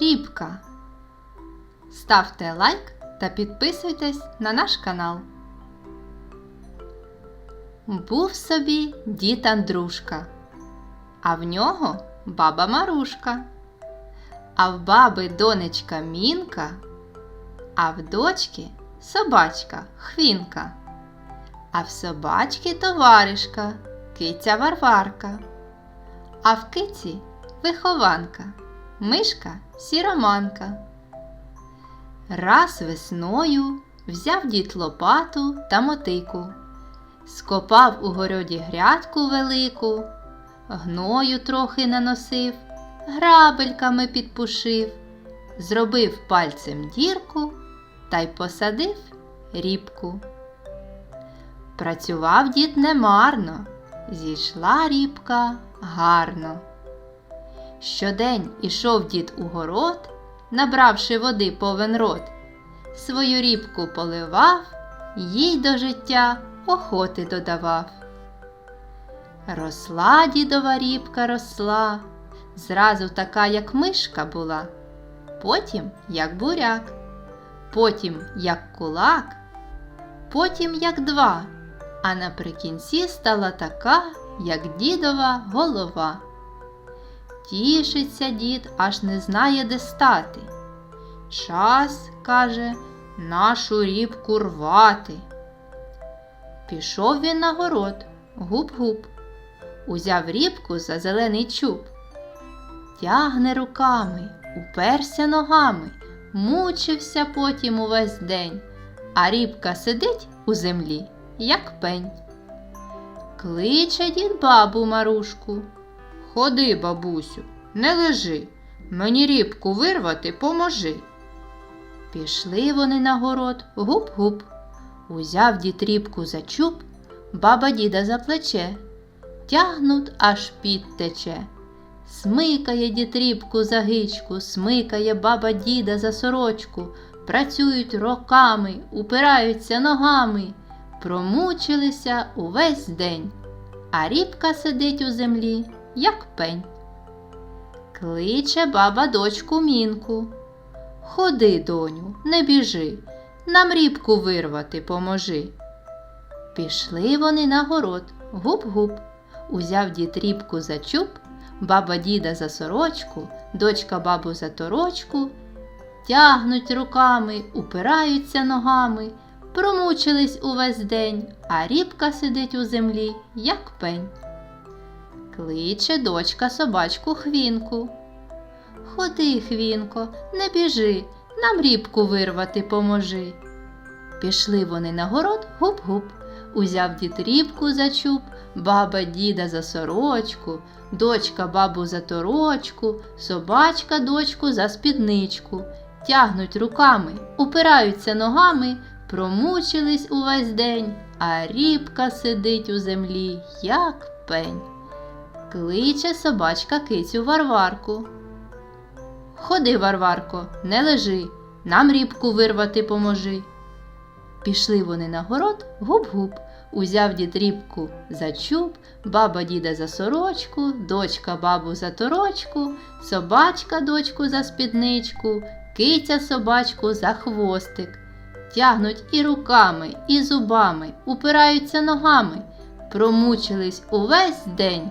Рібка. Ставте лайк та підписуйтесь на наш канал. Був собі дід Андрушка, а в нього баба Марушка, а в баби донечка Мінка, а в дочки собачка Хвінка, а в собачки товаришка киця Варварка, а в киці вихованка, мишка сіроманка. Раз весною взяв дід лопату та мотику, скопав у городі грядку велику, гною трохи наносив, грабельками підпушив, зробив пальцем дірку та й посадив рібку. Працював дід немарно, зійшла рібка гарно. Щодень ішов дід у город, набравши води повен рот, свою рібку поливав, їй до життя охоти додавав. Росла дідова рібка росла, зразу така, як мишка була, потім як буряк, потім як кулак, потім як два, а наприкінці стала така, як дідова голова. Тішиться дід, аж не знає, де стати. Час, каже, нашу рібку рвати. Пішов він на город, гуп-гуп, узяв рібку за зелений чуб, тягне руками, уперся ногами, мучився потім увесь день, а рібка сидить у землі, як пень. Кличе дід бабу Марушку. Ходи, бабусю, не лежи, мені рібку вирвати поможи. Пішли вони на город гуп-гуп. Узяв дід рібку за чуб, баба діда за плече, тягнуть аж під тече. Смикає дід рібку за гичку, смикає баба діда за сорочку, працюють роками, упираються ногами, промучилися увесь день, а рібка сидить у землі як пень. Кличе баба дочку мінку. Ходи, доню, не біжи, нам рібку вирвати поможи. Пішли вони на город, гуп-гуп, узяв дід рібку за чуб, баба діда за сорочку, дочка бабу за торочку, тягнуть руками, упираються ногами, промучились увесь день, а рібка сидить у землі, як пень. Кличе дочка собачку хвінку. Ходи, хвінко, не біжи, нам рібку вирвати поможи. Пішли вони на город гуп-гуп, узяв дід рібку за чуб, баба діда за сорочку, дочка бабу за торочку, собачка дочку за спідничку, тягнуть руками, упираються ногами, промучились увесь день, а рібка сидить у землі, як пень. Кличе собачка кицю Варварку. Ходи, Варварко, не лежи, нам рібку вирвати поможи. Пішли вони на город гуп-гуп, узяв дід рібку за чуб, баба діда за сорочку, дочка бабу за торочку, собачка дочку за спідничку, киця собачку за хвостик. Тягнуть і руками, і зубами, упираються ногами, промучились увесь день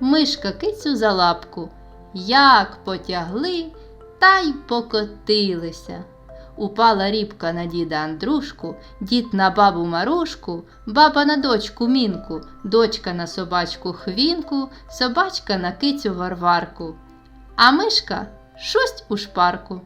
мишка кицю за лапку. Як потягли, та й покотилися. Упала рібка на діда Андрушку, дід на бабу Марушку, баба на дочку мінку, дочка на собачку хвінку, собачка на кицю Варварку. А мишка шусть у шпарку.